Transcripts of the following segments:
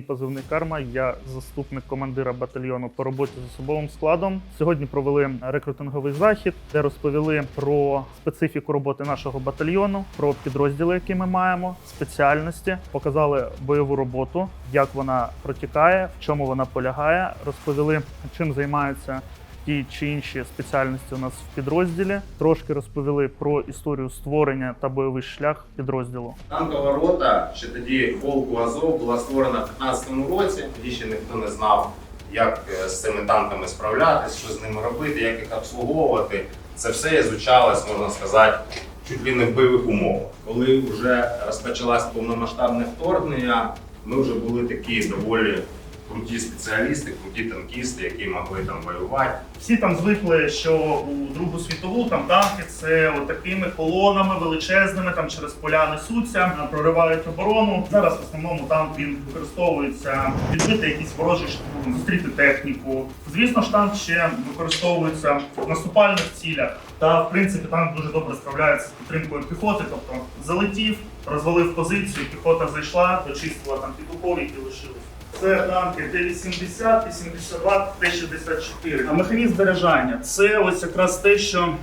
Мій позивний карма. Я заступник командира батальйону по роботі з особовим складом. Сьогодні провели рекрутинговий захід, де розповіли про специфіку роботи нашого батальйону, про підрозділи, які ми маємо, спеціальності, показали бойову роботу, як вона протікає, в чому вона полягає. Розповіли, чим займаються ті чи інші спеціальності у нас в підрозділі. Трошки розповіли про історію створення та бойовий шлях підрозділу. Танкова рота ще тоді полку Азов була створена в 15-му році. Тоді ще ніхто не знав, як е, з цими танками справлятися, що з ними робити, як їх обслуговувати. Це все ізучалось, можна сказати, чуть ли не в бойових умовах. Коли вже розпочалось повномасштабне вторгнення, ми вже були такі доволі круті спеціалісти, круті танкісти, які могли там воювати. Всі там звикли, що у Другу світову там танки це от такими колонами величезними, там через поля несуться, проривають оборону. Зараз в основному танк він використовується відбити якісь ворожі штурм, зустріти техніку. Звісно ж, танк ще використовується в наступальних цілях. Та в принципі танк дуже добре справляється з підтримкою піхоти. Тобто залетів, розвалив позицію, піхота зайшла, дочистила там петухов, які лишились. Це танки Т-80, Т-72, Т-64. А механізм заряджання це ось якраз те, що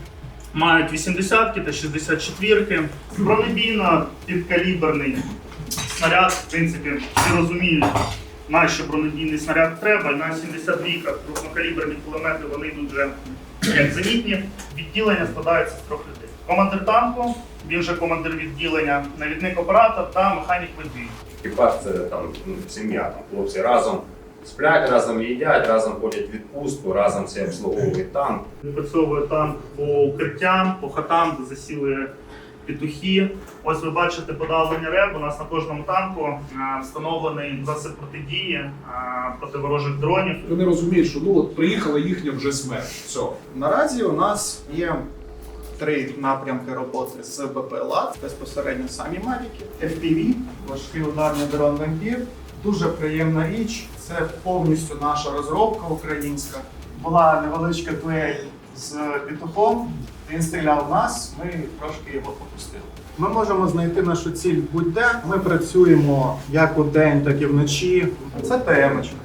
мають 80-ки та 64-ки. Бронебійно підкаліберний снаряд, в принципі, всі розуміють, на що бронебійний снаряд треба. На 72-ках крупнокаліберні кулемети вони йдуть вже як зенітні. Відділення складається з трьох людей. Командир танку, він же командир відділення, навідник оператор та механік водій. Екіпаж це там ну, сім'я. Там хлопці разом сплять, разом їдять, разом ходять в відпустку, разом всі обслуговують танк. Відпрацьовує танк по укриттям, по хатам, де засіли петухи. Ось ви бачите подавлення реб. У нас на кожному танку а, встановлений засіб протидії а, проти ворожих дронів. Вони розуміють, що ну от приїхала їхня вже смерть. Все. Наразі у нас є три напрямки роботи з БПЛА, безпосередньо самі Мавіки, FPV, важкий ударний дрон вампір. Дуже приємна річ. Це повністю наша розробка українська. Була невеличка дуель з петухом. Він стріляв в нас, ми трошки його попустили. Ми можемо знайти нашу ціль будь-де. Ми працюємо як у день, так і вночі. Це темочка.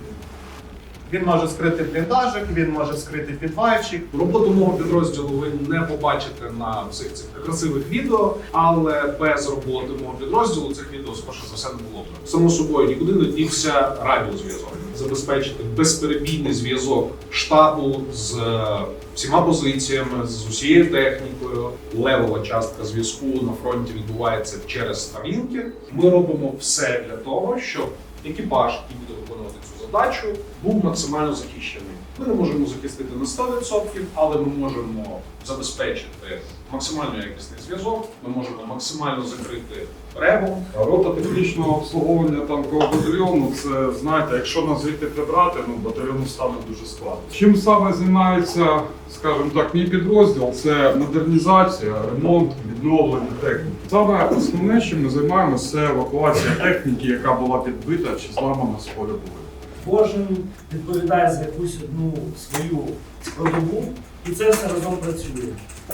Він може скрити бліндажик, він може скрити підвальчик. Роботу мого підрозділу ви не побачите на всіх цих красивих відео, але без роботи мого підрозділу цих відео скоріше за все не було б. Само собою нікуди не дівся радіозв'язок. Забезпечити безперебійний зв'язок штабу з е, всіма позиціями, з усією технікою. Левова частка зв'язку на фронті відбувається через Starlink. Ми робимо все для того, щоб екіпаж, який буде виконувати цю задачу, був максимально захищений. Ми не можемо захистити на 100%, але ми можемо забезпечити максимально якісний зв'язок. Ми можемо максимально закрити ребом. Рота технічного обслуговування танкового батальйону це знаєте, якщо нас звідти прибрати, ну батальйону стане дуже складно. Чим саме займається, скажімо так, мій підрозділ, це модернізація, ремонт, відновлення техніки. Саме основне, чим ми займаємося, це евакуація техніки, яка була підбита чи зламана з поля бою. Кожен відповідає за якусь одну свою складову, і це все разом працює.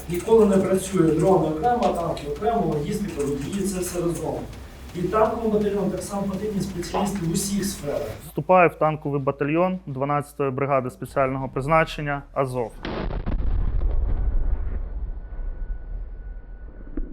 Ніколи не працює дрон окремо, танки окремо, логістика, водії, це все разом. І танковий батальйон так само потрібні спеціалісти в усіх сферах. Вступає в танковий батальйон 12-ї бригади спеціального призначення Азов.